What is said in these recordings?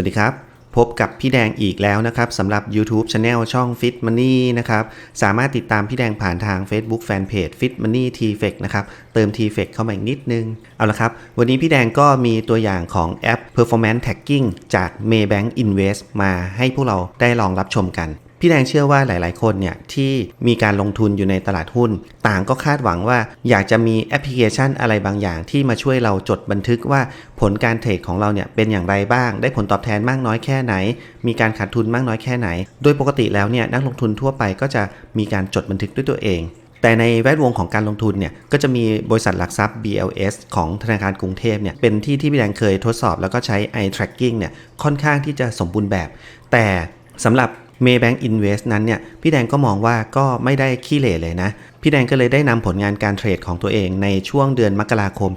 วัสดีครับ พบกับพี่แดงอีกแล้วนะครับสำหรับ YouTube Channel ช่อง Fit Money นะครับ สามารถติดตามพี่แดงผ่านทาง Facebook Fanpage Fit Money t f e c นะครับ เติม t f e c เข้ามาอีกนิดนึง เอาละครับ วันนี้พี่แดงก็มีตัวอย่างของแอป Performance Tagging จาก Maybank Invest มาให้พวกเราได้ลองรับชมกัน พี่แดงเชื่อว่าหลาย ๆ คนเนี่ยที่มีการลงทุนอยู่ในตลาดหุ้น ต่างก็คาดหวังว่าอยากจะมีแอปพลิเคชันอะไรบางอย่างที่มาช่วยเราจดบันทึกว่าผลการเทรดของเราเนี่ยเป็นอย่างไรบ้าง ได้ผลตอบแทนมากน้อยแค่ไหน มีการขาดทุนมากน้อยแค่ไหน โดยปกติแล้วเนี่ยนักลงทุนทั่วไปก็จะมีการจดบันทึกด้วยตัวเองแต่ในแวดวงของการลงทุนเนี่ยก็จะมีบริษัทหลักทรัพย์ BLS ของธนาคารกรุงเทพเนี่ยเป็นที่ที่พี่แดงเคยทดสอบแล้วก็ใช้ eye tracking เนี่ยค่อนข้างที่จะสมบูรณ์แบบ แต่สำหรับ Maybank Invest นั้นเนี่ยพี่แดงก็มองว่าก็ไม่ได้ขี้เหร่เลยนะ พี่แดงก็เลยได้นำผลงานการเทรดของตัวเองในช่วงเดือนมกราคม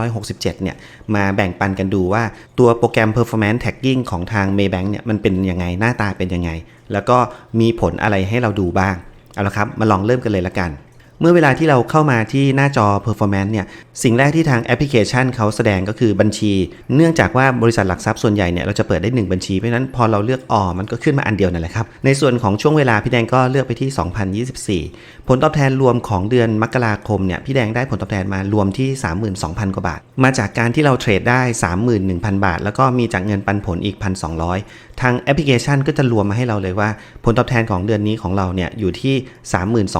2567 เนี่ยมาแบ่งปันกันดูว่าตัวโปรแกรม Performance Tagging ของทาง Maybank เนี่ยมันเป็นยังไงหน้าตาเป็นยังไง แล้วก็มีผลอะไรให้เราดูบ้างเอาละครับมาลองเริ่มกันเลยละกัน เมื่อเวลาที่เราเข้ามาที่หน้าจอ performance เนี่ย สิ่งแรกที่ทางแอปพลิเคชันเขาแสดงก็คือบัญชี เนื่องจากว่าบริษัทหลักทรัพย์ส่วนใหญ่เนี่ยเราจะเปิดได้ 1 บัญชี เพราะนั้นพอเราเลือกออมันก็ขึ้นมาอันเดียวนั่นแหละครับ ในส่วนของช่วงเวลาพี่แดงก็เลือกไปที่ 2024 ผลตอบแทนรวมของเดือนมกราคมเนี่ยพี่แดงได้ผลตอบแทนมารวมที่ 32,000 กว่าบาท มาจากการที่เราเทรดได้ 31,000 บาท แล้วก็มีจากเงินปันผลอีก 1,200 ทางแอปพลิเคชันก็จะรวมมาให้เราเลยว่า ผลตอบแทนของเดือนนี้ของเราเนี่ยอยู่ที่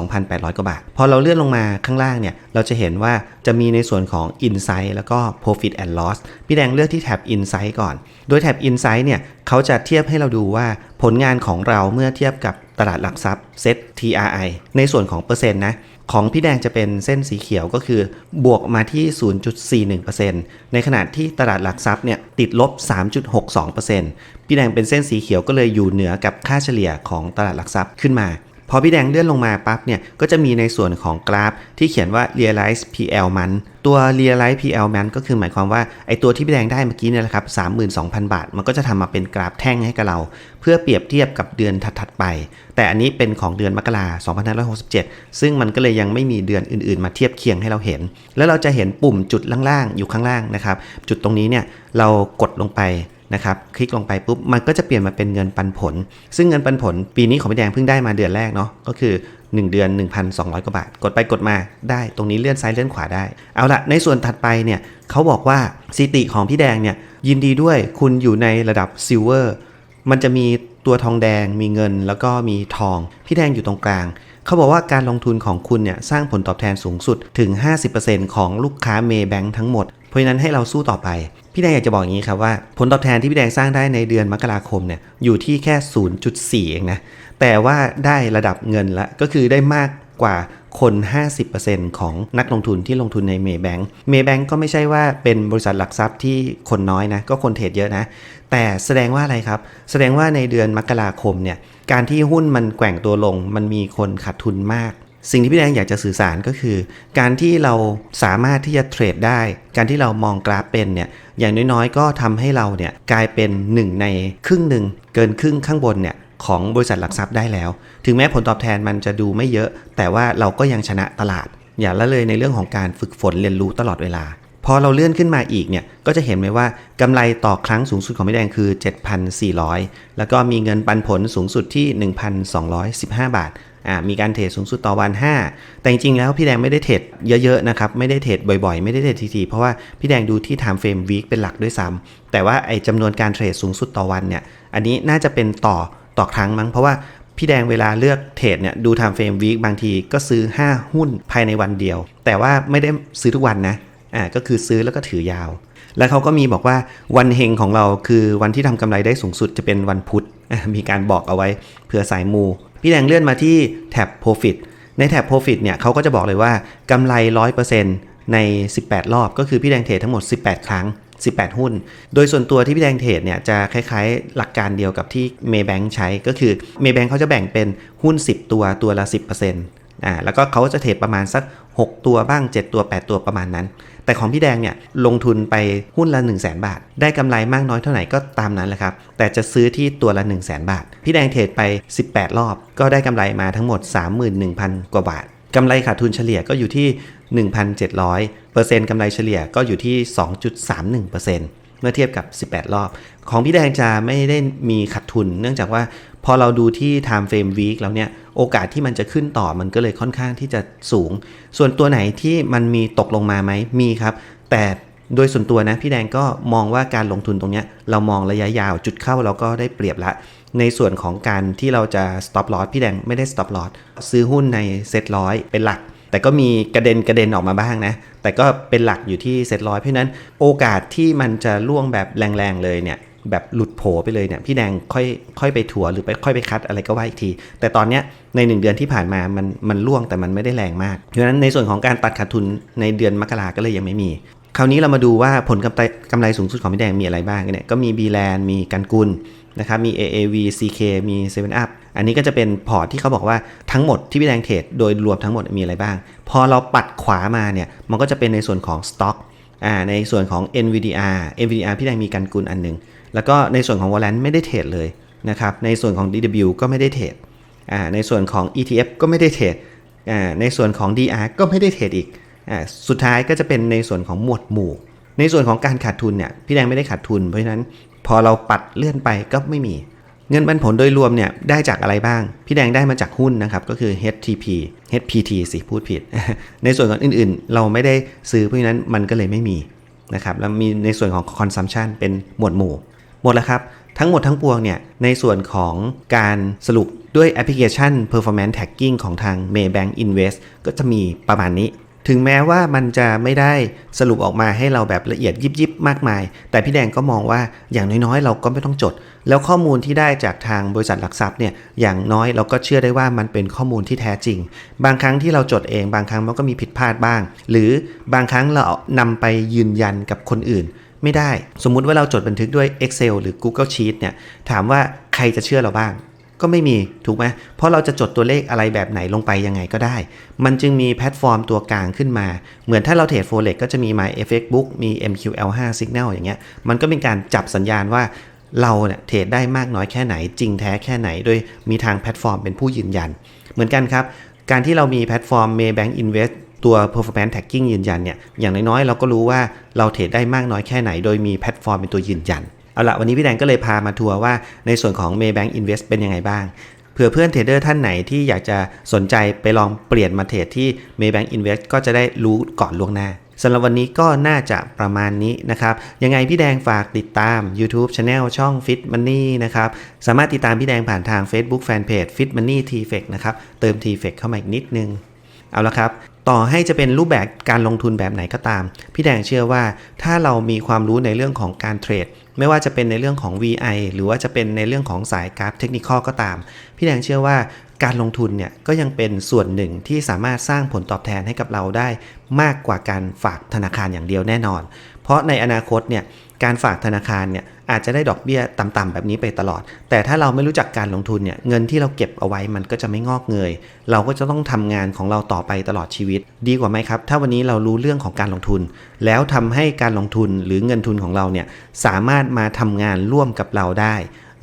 32,800 กว่าบาทพอเราเลื่อนลงมาข้างล่างเนี่ย เราจะเห็นว่าจะมีในส่วนของ Insight แล้วก็ Profit and Loss พี่แดงเลือกที่แท็บ Insight ก่อน โดยแท็บ Insight เนี่ยเขาจะเทียบให้เราดูว่าผลงานของเราเมื่อเทียบกับตลาดหลักทรัพย์ Set TRI ในส่วนของเปอร์เซ็นต์นะของพี่แดงจะเป็นเส้นสีเขียวก็คือบวกมาที่ 0.41%ในขณะที่ตลาดหลักทรัพย์เนี่ยติดลบ 3.62%พี่แดงเป็นเส้นสีเขียวก็เลยอยู่เหนือกับค่าเฉลี่ยของตลาดหลักทรัพย์ขึ้นมา พอพี่แดงเลื่อนลงมาปั๊บเนี่ยก็จะมีในส่วนของกราฟที่เขียนว่า realize PL มัน ตัว realize PL มันก็คือหมายความว่าไอตัวที่พี่แดงได้เมื่อกี้เนี่ยแหละครับ32,000 บาท มันก็จะทำมาเป็นกราฟแท่งให้กับเรา เพื่อเปรียบเทียบกับเดือนถัดๆไป แต่อันนี้เป็นของเดือนมกราคม2567 ซึ่งมันก็เลยยังไม่มีเดือนอื่นๆ มาเทียบเคียงให้เราเห็น แล้วเราจะเห็นปุ่มจุดล่างๆอยู่ข้างล่างนะครับจุดตรงนี้เนี่ยเรากดลงไป นะครับคลิกลงไปปุ๊บมันก็จะเปลี่ยนมาเป็นเงินปันผล ซึ่งเงินปันผลปีนี้ของพี่แดงเพิ่งได้มาเดือนแรกเนาะก็คือ 1 เดือน 1,200 กว่าบาท กดไปกดมาได้ตรงนี้เลื่อนซ้ายเลื่อนขวาได้ เอาละในส่วนถัดไปเนี่ยเขาบอกว่าสิติของพี่แดงเนี่ยยินดีด้วยคุณอยู่ในระดับซิลเวอร์มันจะมีตัวทองแดงมีเงินแล้วก็มีทอง พี่แดงอยู่ตรงกลางเขาบอกว่าการลงทุนของคุณเนี่ยสร้างผลตอบแทนสูงสุดถึง 50%ของลูกค้าเมย์แบงค์ทั้งหมด ราะฉะนั้นให้เราสู้ต่อไป พี่แดงอยากจะบอกอย่างนี้ครับว่า ผลตอบแทนที่พี่แดงสร้างได้ในเดือนมกราคมเนี่ยอยู่ที่แค่ 0.4 เองนะ แต่ว่าได้ระดับเงินละก็คือได้มากกว่าคน 50%ของนักลงทุนที่ลงทุนในเมย์แบงค์เมย์แบงค์ก็ไม่ใช่ว่าเป็นบริษัทหลักทรัพย์ที่คนน้อยนะ ก็คนเทรดเยอะนะ แต่แสดงว่าอะไรครับ แสดงว่าในเดือนมกราคมเนี่ย การที่หุ้นมันแกว่งตัวลง มันมีคนขาดทุนมาก สิ่งที่พี่แดงอยากจะสื่อสารก็คือ การที่เราสามารถที่จะเทรดได้ การที่เรามองกราฟเป็นเนี่ยอย่างน้อยๆ ก็ทำให้เราเนี่ยกลายเป็นหนึ่งในครึ่งหนึ่งเกินครึ่งข้างบนเนี่ยของบริษัทหลักทรัพย์ได้แล้ว ถึงแม้ผลตอบแทนมันจะดูไม่เยอะ แต่ว่าเราก็ยังชนะตลาด อย่าละเลยในเรื่องของการฝึกฝนเรียนรู้ตลอดเวลา พอเราเลื่อนขึ้นมาอีกเนี่ยก็จะเห็นไหมว่ากำไรต่อครั้งสูงสุดของพี่แดงคือ 7,400 แล้วก็มีเงินปันผลสูงสุดที่ 1,215 บาท อ่ามีการเทรดสูงสุดต่อวัน 5 แต่จริงๆแล้วพี่แดงไม่ได้เทรดเยอะๆนะครับไม่ได้เทรดบ่อยๆ ไม่ได้เทรดทีๆเพราะว่าพี่แดงดูที่ time frame week เป็นหลักด้วยซ้ำแต่ว่าไอ้จำนวนการเทรดสูงสุดต่อวันเนี่ยอันนี้น่าจะเป็นต่อต่อครั้งมั้งเพราะว่าพี่แดงเวลาเลือกเทรดเนี่ยดู time frame week บางทีก็ซื้อ 5 หุ้นภายในวันเดียว แต่ว่าไม่ได้ซื้อทุกวันนะอ่าก็คือซื้อแล้วก็ถือยาว แล้วเขาก็มีบอกว่าวันเฮงของเราคือวันที่ทำกำไรได้สูงสุดจะเป็นวันพุธมีการบอกเอาไว้เผื่อสายมู พี่แดงเลื่อนมาที่แท็บ Profit ในแท็บ Profit เนี่ยเขาก็จะบอกเลยว่ากำไร 100%ใน 18 รอบ ก็คือพี่แดงเทรดทั้งหมด 18 ครั้ง 18 หุ้น โดยส่วนตัวที่พี่แดงเทรดเนี่ยจะคล้ายๆ หลักการเดียวกับที่ Maybank ใช้ ก็คือ Maybank เขาจะแบ่งเป็นหุ้น 10 ตัวตัวละ 10% อ่าแล้วก็เขาจะเทรดประมาณสัก 6 ตัวบ้าง 7 ตัว 8 ตัวประมาณนั้น แต่ของพี่แดงเนี่ยลงทุนไปหุ้นละ 1 0 0 0 0แบาท ได้กำไรมากน้อยเท่าไหร่ก็ตามนั้นแหละครับ แต่จะซื้อที่ตัวละ 1 0 0 0 0แบาท พี่แดงเทรดไป 18 รอบ ก็ได้กำไรมาทั้งหมด 31,000 กว่าบาทกำไรขาดทุนเฉลี่ยก็อยู่ที่ 1,700เปอร์เซ็นต์กำไรเฉลี่ยก็อยู่ที่ 2.31%เปอร์เซ็นต์ มื่อเทียบกับ 18 รอบ ของพี่แดงจะไม่ได้มีขาดทุน เนื่องจากว่าพอเราดูที่ time frame week แล้วเนี่ยโอกาสที่มันจะขึ้นต่อมันก็เลยค่อนข้างที่จะสูง ส่วนตัวไหนที่มันมีตกลงมาไหมมีครับ แต่โดยส่วนตัวนะพี่แดงก็มองว่าการลงทุนตรงนี้เรามองระยะยาวจุดเข้าเราก็ได้เปรียบละ ในส่วนของการที่เราจะ stop loss พี่แดงไม่ได้ stop loss ซื้อหุ้นในเซ็ตร้อยเป็นหลัก แต่ก็มีกระเด็นกระเด็นออกมาบ้างนะ แต่ก็เป็นหลักอยู่ที่เซตร้อยเพราะฉะนั้นโอกาสที่มันจะล่วงแบบแรงๆเลยเนี่ยแบบหลุดโผไปเลยเนี่ยพี่แดงค่อยค่อยไปถัวหรือไปค่อยไปคัดอะไรก็ว่าอีกที แต่ตอนเนี้ยใน 1 เดือนที่ผ่านมามันมันล่วงแต่มันไม่ได้แรงมากเพราะฉะนั้นในส่วนของการตัดขาดทุนในเดือนมกราก็เลยยังไม่มี คราวนี้เรามาดูว่าผลกำไรกำไรสูงสุดของพี่แดงมีอะไรบ้างเนี่ยก็มี b ีแลนมีกันกุลนะครับมี AAV CK มี7 Up อันนี้ก็จะเป็นพอร์ตที่เขาบอกว่าทั้งหมดที่พี่แดงเทรดโดยรวมทั้งหมดมีอะไรบ้าง พอเราปัดขวามาเนี่ย มันก็จะเป็นในส่วนของ Stock อ่าในส่วนของ NVDR NVDR พี่แดงมีกันกุลอันหนึ่งแล้วก็ในส่วนของ w a l a n ไม่ได้เทรดเลยนะครับ ในส่วนของ DW ก็ไม่ได้เทรดอ่าในส่วนของ ETF ก็ไม่ได้เทรดอ่าในส่วนของ DR ก็ไม่ได้เทรดอีกอ่าสุดท้ายก็จะเป็นในส่วนของหมวดหมู่ ในส่วนของการขาดทุนเนี่ยพี่แดงไม่ได้ขาดทุนเพราะฉะนั้นพอเราปัดเลื่อนไปก็ไม่มี เงินปันผลโดยรวมเนี่ยได้จากอะไรบ้าง พี่แดงได้มาจากหุ้นนะครับ ก็คือ HTP HPT สิพูดผิด ในส่วนของอื่นๆ เราไม่ได้ซื้อเพราะฉะนั้นมันก็เลยไม่มีนะครับแล้วมีในส่วนของ consumption เป็นหมวดหมู่ หมดแล้วครับ ทั้งหมดทั้งปวงเนี่ยในส่วนของการสรุปด้วยแอปพลิเคชัน performance tagging ของทาง Maybank Invest ก็จะมีประมาณนี้ ถึงแม้ว่ามันจะไม่ได้สรุปออกมาให้เราแบบละเอียดยิบยิบมากมาย แต่พี่แดงก็มองว่าอย่างน้อยๆ เราก็ไม่ต้องจด แล้วข้อมูลที่ได้จากทางบริษัทหลักทรัพย์เนี่ยอย่างน้อยเราก็เชื่อได้ว่ามันเป็นข้อมูลที่แท้จริง บางครั้งที่เราจดเอง บางครั้งมันก็มีผิดพลาดบ้าง หรือบางครั้งเรานำไปยืนยันกับคนอื่นไม่ได้ สมมุติว่าเราจดบันทึกด้วย Excel หรือ Google Sheet เนี่ยถามว่าใครจะเชื่อเราบ้าง ก็ไม่มีถูกไหมเพราะเราจะจดตัวเลขอะไรแบบไหนลงไปยังไงก็ได้ มันจึงมีแพลตฟอร์มตัวกลางขึ้นมา เหมือนถ้าเราเทรด Forex ก็จะมี My FX Book มี MQL5 Signal อย่างเงี้ย มันก็เป็นการจับสัญญาณว่าเราเนี่ยเทรดได้มากน้อยแค่ไหน จริงแท้แค่ไหน โดยมีทางแพลตฟอร์มเป็นผู้ยืนยัน เหมือนกันครับ การที่เรามีแพลตฟอร์ม Maybank Invest ตัว performance tagging ยืนยันเนี่ย อย่างน้อยๆ เราก็รู้ว่าเราเทรดได้มากน้อยแค่ไหน โดยมีแพลตฟอร์มเป็นตัวยืนยัน เอาละวันนี้พี่แดงก็เลยพามาทัวร์ว่าในส่วนของ Maybank Invest เป็นยังไงบ้างเผื่อเพื่อนเทรดเดอร์ท่านไหนที่อยากจะสนใจไปลองเปลี่ยนมาเทรดที่ Maybank Invest ก็จะได้รู้ก่อนล่วงหน้าสำหรับวันนี้ก็น่าจะประมาณนี้นะครับ ยังไงพี่แดงฝากติดตาม YouTube Channel ช่อง Fit Money นะครับ สามารถติดตามพี่แดงผ่านทาง Facebook Fanpage Fit Money t f e c นะครับ เติม t f e c เข้ามาอีกนิดนึง เอาละครับ ต่อให้จะเป็นรูปแบบการลงทุนแบบไหนก็ตาม พี่แดงเชื่อว่าถ้าเรามีความรู้ในเรื่องของการเทรด ไม่ว่าจะเป็นในเรื่องของ VI หรือว่าจะเป็นในเรื่องของสายกราฟเทคนิคก็ตาม พี่แดงเชื่อว่าการลงทุนเนี่ยก็ยังเป็นส่วนหนึ่งที่สามารถสร้างผลตอบแทนให้กับเราได้ มากกว่าการฝากธนาคารอย่างเดียวแน่นอน เพราะในอนาคตเนี่ย การฝากธนาคารเนี่ยอาจจะได้ดอกเบี้ยต่ำๆแบบนี้ไปตลอด แต่ถ้าเราไม่รู้จักการลงทุนเนี่ยเงินที่เราเก็บเอาไว้มันก็จะไม่งอกเงย เราก็จะต้องทำงานของเราต่อไปตลอดชีวิต ดีกว่าไหมครับ ถ้าวันนี้เรารู้เรื่องของการลงทุน แล้วทำให้การลงทุนหรือเงินทุนของเราเนี่ยสามารถมาทำงานร่วมกับเราได้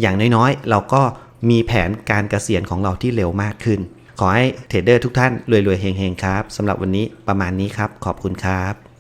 อย่างน้อยๆ เราก็มีแผนการเกษียณของเราที่เร็วมากขึ้น ขอให้เทรดเดอร์ทุกท่านรวยๆเฮงๆครับสำหรับวันนี้ประมาณนี้ครับ ขอบคุณครับ